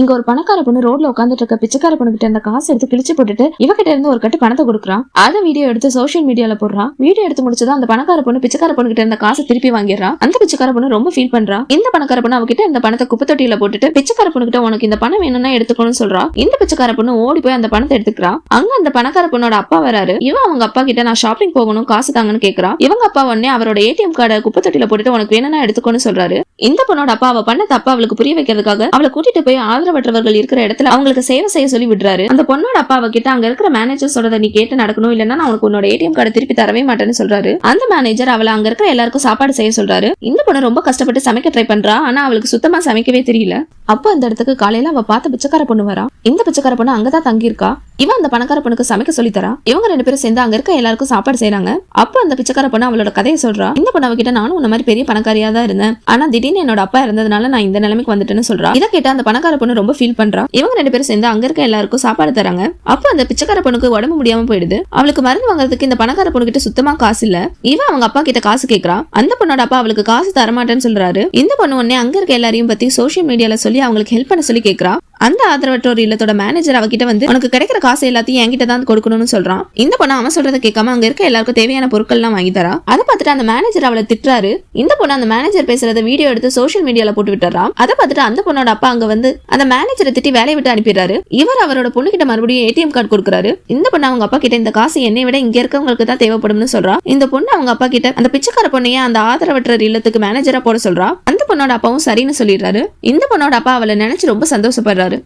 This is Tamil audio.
இங்க ஒரு பணக்கார பொண்ணு ரோட்ல உட்காந்துட்டு இருக்க பிச்சைக்கார பொண்ணு கிட்ட அந்த காசு எடுத்து கிழிச்சு போட்டுட்டு இவகிட்ட இருந்து ஒரு கட்டு பணத்தை கொடுக்குறான் அதை வீடியோ எடுத்து சோஷியல் மீடியால போடுறான் வீடியோ எடுத்து முடிச்சதும் அந்த பணக்கார பொண்ணு பிச்சைக்கார பொண்ணு கிட்ட இருந்த காசை திருப்பி வாங்கிடுறா. அந்த பிச்சைக்கார பொண்ணு ரொம்ப ஃபீல் பண்றா. இந்த பணக்கார பொண்ணு அவகிட்ட இந்த பணத்தை குப்பை தொட்டியில போட்டுட்டு பிச்சைக்கார பொண்ணு கிட்ட உனக்கு இந்த பணம் வேணும்னா எடுத்துக்கணும்னு சொல்றா. இந்த பிச்சைக்கார பொண்ணு ஓடி போய் அந்த பணத்தை எடுத்துக்கிறா. அங்க அந்த பணக்கார பொண்ணோட அப்பா வராரு. இவன் அவங்க அப்பா கிட்ட நான் ஷாப்பிங் போகணும் காசு தாங்கன்னு கேக்குறா. இவங்க அப்பா உடனே அவரோட ஏடிஎம் கார்டை குப்பை தொட்டியில போட்டுட்டு உனக்கு வேணும்னா எடுத்துக்கோன்னு சொல்றாரு. இந்த பொண்ணோட அப்பா அவ பண்ண தப்பா அவளுக்கு புரிய வைக்கிறதுக்காக அவளை கூட்டிட்டு போய் ஆதரவற்றவர்கள் இருக்கிற இடத்துல அவங்களுக்கு சேவை செய்ய சொல்லி விடுறாரு. அந்த பொண்ணோட அப்பா அவகிட்ட அங்க இருக்கிற மேனேஜர் சொல்றத நீ கேட்டு நடக்கணும் இல்லன்னா நான் உனக்கு உன்னோட ஏடிஎம் கார்டு திருப்பி தரவே மாட்டேன்னு சொல்றாரு. அந்த மேனேஜர் அவளை அங்க இருக்கிற எல்லாருக்கும் சாப்பாடு செய்ய சொல்றாரு. இந்த பொண்ணு ரொம்ப கஷ்டப்பட்டு சமைக்க ட்ரை பண்றா ஆனா அவளுக்கு சுத்தமா சமைக்கவே தெரியல. அப்போ அந்த இடத்துக்கு காலையில அவ பார்த்த பிச்சைக்கார பொண்ணு வரா. இந்த பிச்சைக்கார பொண்ணு அங்கதான் தங்கியிருக்கா. இவன் அந்த பணக்கார பொண்ணுக்கு சமைக்க சொல்லி தரா. இவங்க ரெண்டு பேரும் சேர்ந்து அங்க இருக்க எல்லாருக்கும் சாப்பாடு செய்றாங்க. அப்போ அந்த பிச்சைக்கார பொண்ணு அவளோட கதையை சொல்றா. இந்த பொண்ணு அவகிட்ட நானும் உன்ன மாதிரி பெரிய பணக்காரியா தான் இருந்தேன். ஆனா திடீர்னு என்னோட அப்பா இருந்ததுனால நான் இந்த நிலைமைக்கு வந்துட்டேன்னு சொல்றா. இதை கேட்ட அந்த பணக்கார பொண்ணு ரொம்ப ஃபீல் பண்றா. இவங்க ரெண்டு பேரும் சேர்ந்து அங்க இருக்க எல்லாருக்கும் சாப்பாடு தராங்க. அப்போ அந்த பிச்சைக்கார பொண்ணுக்கு உடம்பு முடியாம போயிடுது. அவளுக்கு மருந்து வாங்குறதுக்கு இந்த பணக்கார பொண்ணு கிட்ட சுத்தமா காசு இல்ல. இவன் அவங்க அப்பா கிட்ட காசு கேக்குறா. அந்த பொண்ணோட அப்பா அவளுக்கு காசு தரமாட்டேன்னு சொல்றாரு. இந்த பொண்ணு உடனே அங்க இருக்க எல்லாரையும் பத்தி சோசியல் மீடியால சொல்லி அவங்களுக்கு ஹெல்ப் பண்ண சொல்லி கேக்குறா. அந்த ஆதரவற்றோர் இல்லத்தோட மேனேஜர் அவகிட்ட வந்து உனக்கு கிடைக்கிற காசு எல்லாத்தையும் என்கிட்ட தான் கொடுக்கணும்னு சொல்றான். இந்த பொண்ணு அவன் சொல்றதை கேட்காம அங்க இருக்க எல்லாருக்கும் தேவையான பொருட்கள்லாம் வாங்கி தரா. அதை பார்த்துட்டு அந்த மேனேஜர் அவளை திட்டுறாரு. இந்த பொண்ணு அந்த மேனேஜர் பேசுறத வீடியோ எடுத்து சோஷியல் மீடியால போட்டு விட்டுறா. அதை பார்த்துட்டு அந்த பொண்ணோட அப்பா அங்க வந்து அந்த மேனேஜரை திட்டி வேலையை விட்டு அனுப்பிடுறாரு. இவர் அவரோட பொண்ணு கிட்ட மறுபடியும் ஏடிஎம் கார்டு கொடுக்குறாரு. இந்த பொண்ணு அவங்க அப்பா கிட்ட இந்த காசு என்னை விட இங்க இருக்கவங்களுக்கு தான் தேவைப்படும்னு சொல்றா. இந்த பொண்ணு அவங்க அப்பா கிட்ட அந்த பிச்சைக்கார பொண்ணையே அந்த ஆதரவற்ற இல்லத்துக்கு மேனேஜரா போட சொல்றா. பொண்ணோட அப்பாவும் சரின்னு சொல்லிடுறாரு. இந்த பொண்ணோட அப்பா அவளை நினைச்சு ரொம்ப சந்தோஷப்படுறாரு.